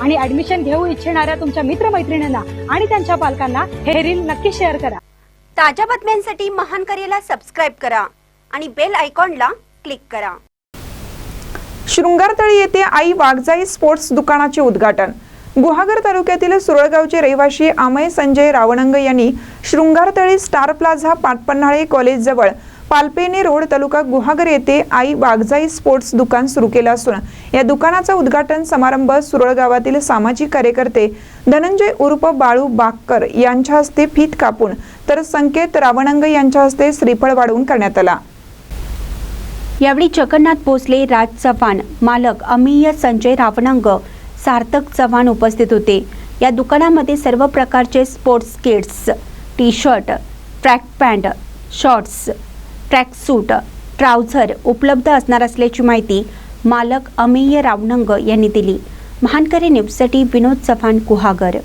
आणि ऍडमिशन घेऊ इच्छिणाऱ्या तुमच्या मित्रमैत्रिणींना आणि त्यांच्या पालकांना हे रील नक्की शेअर करा. ताज्या बातम्यांसाठी महान करेला सबस्क्राईब करा आणि बेल आयकॉनला क्लिक करा. शृंगारतळी येथे आई वाघजाई स्पोर्ट्स दुकानाचे उद्घाटन. गुहागर तालुक्यातील सुरळगावचे रहिवासी अमय संजय रावणंग यांनी Shringartali star plaza Patpanhale college जवळ पालपेने रोड तालुका गुहागर येथे आई वाघजाई स्पोर्ट्स दुकान सुरू केलं असून या दुकानाचा उद्घाटन समारंभ सुरळगावातील सामाजिक कार्यकर्ते धनंजय उर्फ बाळू बागकर यांच्या हस्ते फीत कापून तर संकेत रावणंग यांच्या हस्ते श्रीफळ वाढवून करण्यात आला. यावेळी जगन्नाथ भोसले राज चव्हाण मालक अमीय संजय रावणंग सार्थक चव्हाण उपस्थित होते. या दुकानामध्ये सर्व प्रकारचे sports kits T shirt track pant shorts track suit trouser उपलब्ध असणार असल्याची माहिती मालक अमेय रावणंग यांनी दिली. महानकरे न्यूजसाठी विनोद चव्हाण कुहागर.